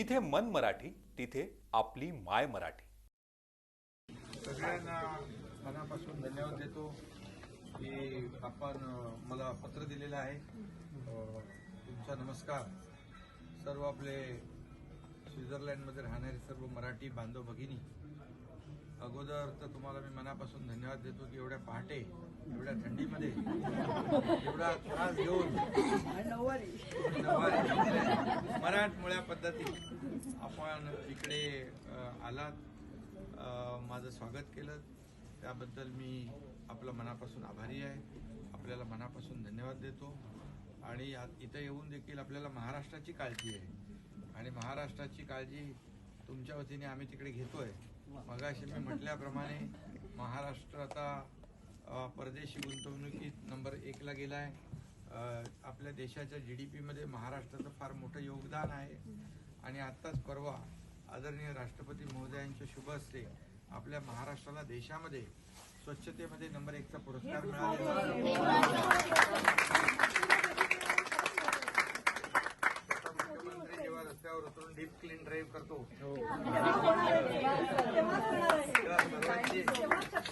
जिथे मन मराठी तिथे आपली माय मराठी. सगळ्यांना मनापासून धन्यवाद देतो की आपण मला पत्र दिलेलं आहे. तुमचा नमस्कार. सर्व आपले स्वित्झर्लंडमध्ये राहणारे सर्व मराठी बांधव भगिनी अगोदर तर तुम्हाला मी मनापासून धन्यवाद देतो की एवढ्या पहाटे एवढ्या थंडीमध्ये एवढा त्रास घेऊन घातल्या. मुळ्या पद्धतीत आपण इकडे आलात. माझं स्वागत केलं. त्याबद्दल मी आपलं मनापासून आभारी आहे. आपल्याला मनापासून धन्यवाद देतो. आणि इथं येऊन देखील आपल्याला महाराष्ट्राची काळजी आहे. आणि महाराष्ट्राची काळजी तुमच्या वतीने आम्ही तिकडे घेतोय. मगाशी मी म्हटल्याप्रमाणे महाराष्ट्र आता परदेशी गुंतवणुकीत नंबर एकला गेला आहे आपल्या देशाच्या जी डी पीमध्ये महाराष्ट्राचं फार मोठं योगदान आहे. आणि आत्ताच परवा आदरणीय राष्ट्रपती महोदयांच्या शुभ हस्ते आपल्या महाराष्ट्राला देशामध्ये स्वच्छतेमध्ये नंबर एकचा पुरस्कार मिळालेला आहे. मुख्यमंत्री जेव्हा रस्त्यावर उतरून डीप क्लीन ड्राईव्ह करतो सर्वांची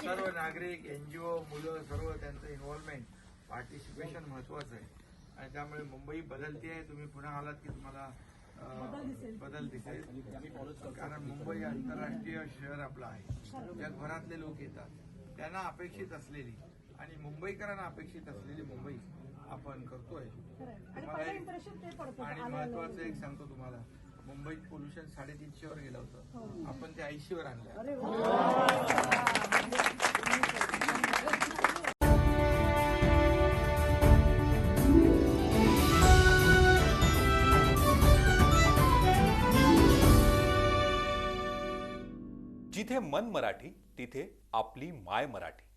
सर्व नागरिक एनजीओ मुलं सर्व त्यांचं इन्व्हॉल्वमेंट पार्टिसिपेशन महत्वाचं आहे. आणि त्यामुळे मुंबई बदलते आहे तुम्ही पुन्हा आलात की तुम्हाला बदल दिसेल. कारण मुंबई आंतरराष्ट्रीय शहर आपलं आहे. जगभरातले लोक येतात. त्यांना अपेक्षित असलेली आणि मुंबईकरांना अपेक्षित असलेली मुंबई आपण करतोय. आणि महत्वाचं एक सांगतो तुम्हाला. मुंबईत पोल्युशन साडेतीनशे वर गेलं होतं. आपण ते ऐंशी वर आणलं जिथे मन मराठी तिथे आपली माय मराठी.